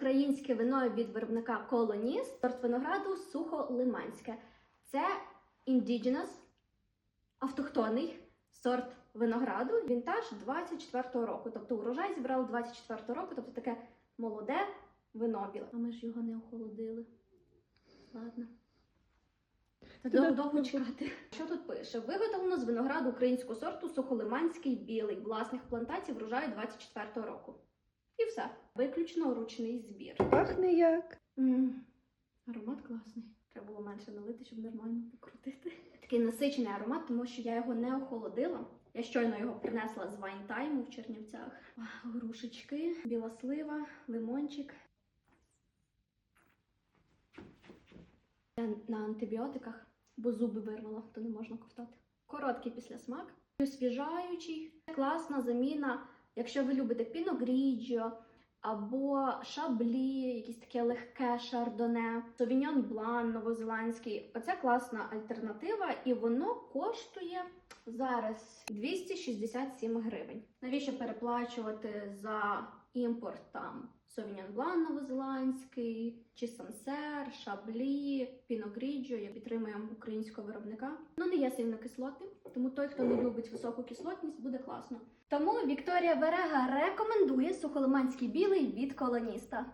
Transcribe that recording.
українське вино від виробника Колоніст, сорт винограду сухолиманське. Це indigenous, автохтонний сорт винограду, вінтаж 24-го року. Тобто урожай зібрали 24-го року, тобто таке молоде вино біле. А ми ж його не охолодили. Ладно. Довго чекати. Що тут пише? Виготовлено з винограду українського сорту сухолиманський білий власних плантацій врожаю 24-го року. І все. Виключно ручний збір. Пахне як. М, Аромат класний. Треба було менше налити, щоб нормально покрутити. Такий насичений аромат, тому що я його не охолодила. Я щойно його принесла з вайнтайму в Чернівцях. Грушечки, біла слива, лимончик. Я на антибіотиках, бо зуби вирвала, то не можна ковтати. Короткий післясмак, освіжаючий. Класна заміна, якщо ви любите піногріджо, або шаблі, якісь таке легке шардоне, совіньон блан новозеландський. Оце класна альтернатива, і воно коштує зараз 267 гривень. Навіщо переплачувати за імпорт там совіньон блан новозеландський, чи сансер, шаблі, піногріджо? Я підтримую українського виробника. Ну не є сильно кислотним, тому той, хто не любить високу кислотність, буде класно. Тому Вікторія Берега рекомендує сухолиманський білий від колоніста.